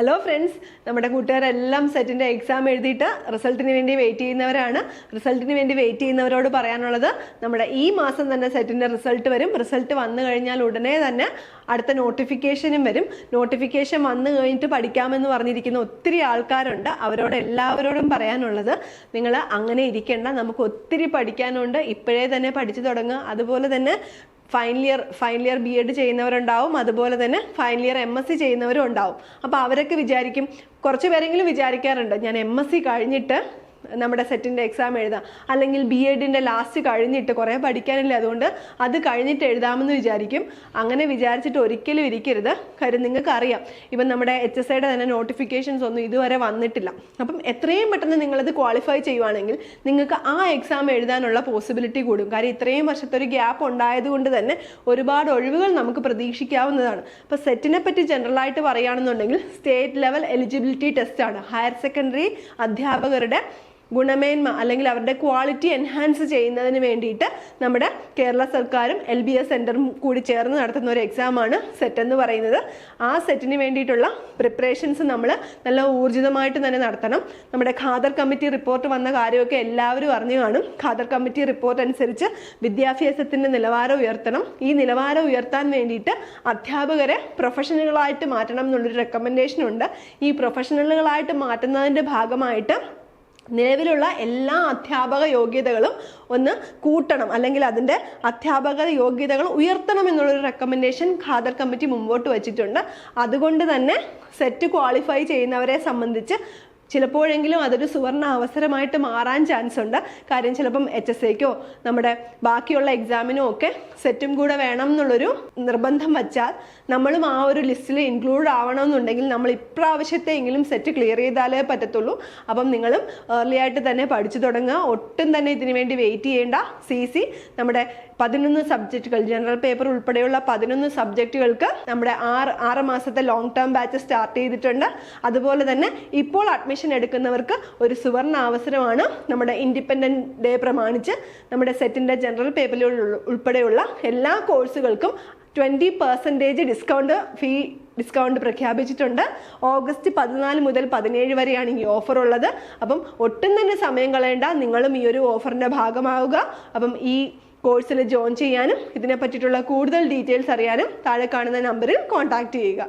Hello friends നമ്മുടെ കൂട്ടുകാരെല്ലാം സെറ്റിന്റെ എക്സാം എഴുതിയിട്ട് റിസൾട്ടിന് വേണ്ടി വെയിറ്റ് ചെയ്യുന്നവരാണ്. റിസൾട്ടിന് വേണ്ടി വെയിറ്റ് ചെയ്യുന്നവരോട് പറയാനുള്ളത് നമ്മുടെ ഈ മാസം തന്നെ സെറ്റിന്റെ റിസൾട്ട് വരും. റിസൾട്ട് വന്നു കഴിഞ്ഞാൽ ഉടനെ തന്നെ അടുത്ത നോട്ടിഫിക്കേഷനും വരും. നോട്ടിഫിക്കേഷൻ വന്നു കഴിഞ്ഞിട്ട് പഠിക്കാമെന്ന് പറഞ്ഞിരിക്കുന്ന ഒത്തിരി ആൾക്കാരുണ്ട്. അവരോട് എല്ലാവരോടും പറയാനുള്ളത് നിങ്ങൾ അങ്ങനെ ഇരിക്കേണ്ട. നമുക്ക് ഒത്തിരി പഠിക്കാനുണ്ട്. ഇപ്പോഴേ തന്നെ പഠിച്ചു തുടങ്ങുക. അതുപോലെ തന്നെ final year final year B Ed ചെയ്യുന്നവരുണ്ടാവും. അതുപോലെ തന്നെ final year M S C ചെയ്യുന്നവരും ഉണ്ടാവും. അപ്പോൾ അവരൊക്കെ വിചാരിക്കും കുറച്ച് പേരെങ്കിലും വിചാരിക്കാറുണ്ട്. ഞാൻ എം എസ് സി കഴിഞ്ഞിട്ട് നമ്മുടെ സെറ്റിന്റെ എക്സാം എഴുതാം. അല്ലെങ്കിൽ ബി എഡിന്റെ ലാസ്റ്റ് കഴിഞ്ഞിട്ട് കുറേ പഠിക്കാനില്ല അതുകൊണ്ട് അത് കഴിഞ്ഞിട്ട് എഴുതാമെന്ന് വിചാരിക്കും. അങ്ങനെ വിചാരിച്ചിട്ട് ഒരിക്കലും ഇരിക്കരുത്. കാര്യം നിങ്ങൾക്ക് അറിയാം ഇപ്പം നമ്മുടെ എച്ച് എസ് ഐയുടെ തന്നെ നോട്ടിഫിക്കേഷൻസ് ഒന്നും ഇതുവരെ വന്നിട്ടില്ല. അപ്പം എത്രയും പെട്ടെന്ന് നിങ്ങളത് ക്വാളിഫൈ ചെയ്യുവാണെങ്കിൽ നിങ്ങൾക്ക് ആ എക്സാം എഴുതാനുള്ള പോസിബിലിറ്റി കൂടും. കാര്യം ഇത്രയും വർഷത്തെ ഒരു ഗ്യാപ്പ് ഉണ്ടായതുകൊണ്ട് തന്നെ ഒരുപാട് ഒഴിവുകൾ നമുക്ക് പ്രതീക്ഷിക്കാവുന്നതാണ്. അപ്പോൾ സെറ്റിനെ പറ്റി ജനറലായിട്ട് പറയുകയാണെന്നുണ്ടെങ്കിൽ സ്റ്റേറ്റ് ലെവൽ എലിജിബിലിറ്റി ടെസ്റ്റാണ് ഹയർ സെക്കൻഡറി അധ്യാപകരുടെ ഗുണമേന്മ അല്ലെങ്കിൽ അവരുടെ ക്വാളിറ്റി എൻഹാൻസ് ചെയ്യുന്നതിന് വേണ്ടിയിട്ട് നമ്മുടെ കേരള സർക്കാരും എൽ ബി എസ് സെന്ററും കൂടി ചേർന്ന് നടത്തുന്ന ഒരു എക്സാമാണ് സെറ്റ് എന്ന് പറയുന്നത്. ആ സെറ്റിന് വേണ്ടിയിട്ടുള്ള പ്രിപ്പറേഷൻസ് നമ്മൾ നല്ല ഊർജിതമായിട്ട് തന്നെ നടത്തണം. നമ്മുടെ ഖാദർ കമ്മിറ്റി റിപ്പോർട്ട് വന്ന കാര്യമൊക്കെ എല്ലാവരും അറിഞ്ഞു കാണും. ഖാദർ കമ്മിറ്റി റിപ്പോർട്ട് അനുസരിച്ച് വിദ്യാഭ്യാസത്തിന്റെ നിലവാരം ഉയർത്തണം. ഈ നിലവാരം ഉയർത്താൻ വേണ്ടിയിട്ട് അധ്യാപകരെ പ്രൊഫഷണലുകളായിട്ട് മാറ്റണം എന്നുള്ളൊരു റെക്കമെൻഡേഷൻ ഉണ്ട്. ഈ പ്രൊഫഷണലുകളായിട്ട് മാറ്റുന്നതിന്റെ ഭാഗമായിട്ട് നിലവിലുള്ള എല്ലാ അധ്യാപക യോഗ്യതകളും ഒന്ന് കൂട്ടണം. അല്ലെങ്കിൽ അതിന്റെ അധ്യാപക യോഗ്യതകൾ ഉയർത്തണം എന്നുള്ളൊരു റെക്കമെൻഡേഷൻ ഖാദർ കമ്മിറ്റി മുമ്പോട്ട് വച്ചിട്ടുണ്ട്. അതുകൊണ്ട് തന്നെ സെറ്റ് ക്വാളിഫൈ ചെയ്യുന്നവരെ സംബന്ധിച്ച് ചിലപ്പോഴെങ്കിലും അതൊരു സുവർണ അവസരമായിട്ട് മാറാൻ ചാൻസ് ഉണ്ട്. കാര്യം ചിലപ്പം എച്ച് എസ് എക്കോ നമ്മുടെ ബാക്കിയുള്ള എക്സാമിനോ ഒക്കെ സെറ്റും കൂടെ വേണം എന്നുള്ളൊരു നിർബന്ധം വച്ചാൽ നമ്മളും ആ ഒരു ലിസ്റ്റിൽ ഇൻക്ലൂഡ് ആവണമെന്നുണ്ടെങ്കിൽ നമ്മൾ ഇപ്രാവശ്യത്തെയെങ്കിലും സെറ്റ് ക്ലിയർ ചെയ്താലേ പറ്റത്തുള്ളൂ. അപ്പം നിങ്ങളും ഏർലി ആയിട്ട് തന്നെ പഠിച്ചു തുടങ്ങുക. ഒട്ടും തന്നെ ഇതിനു വേണ്ടി വെയിറ്റ് ചെയ്യേണ്ട സി സി നമ്മുടെ പതിനൊന്ന് സബ്ജക്റ്റുകൾ ജനറൽ പേപ്പർ ഉൾപ്പെടെയുള്ള പതിനൊന്ന് സബ്ജക്റ്റുകൾക്ക് നമ്മുടെ ആറ് ആറ് മാസത്തെ ലോങ് ടേം ബാച്ച് സ്റ്റാർട്ട് ചെയ്തിട്ടുണ്ട്. അതുപോലെ തന്നെ ഇപ്പോൾ അഡ്മിഷൻ എടുക്കുന്നവർക്ക് ഒരു സുവർണ അവസരമാണ് നമ്മുടെ ഇൻഡിപെൻഡന്റ് ഡേ പ്രമാണിച്ച് നമ്മുടെ സെറ്റിന്റെ ജനറൽ പേപ്പറിൽ ഉൾപ്പെടെയുള്ള എല്ലാ കോഴ്സുകൾക്കും twenty percentage discount fee discount പ്രഖ്യാപിച്ചിട്ടുണ്ട്. ഓഗസ്റ്റ് പതിനാല് മുതൽ പതിനേഴ് വരെയാണ് ഈ ഓഫർ ഉള്ളത്. അപ്പം ഒട്ടും തന്നെ സമയം കളയേണ്ട നിങ്ങളും ഈ ഒരു ഓഫറിന്റെ ഭാഗമാവുക. അപ്പം ഈ കോഴ്സിൽ ജോയിൻ ചെയ്യാനും ഇതിനെ പറ്റിയിട്ടുള്ള കൂടുതൽ ഡീറ്റെയിൽസ് അറിയാനും താഴെ കാണുന്ന നമ്പറിൽ കോൺടാക്റ്റ് ചെയ്യുക.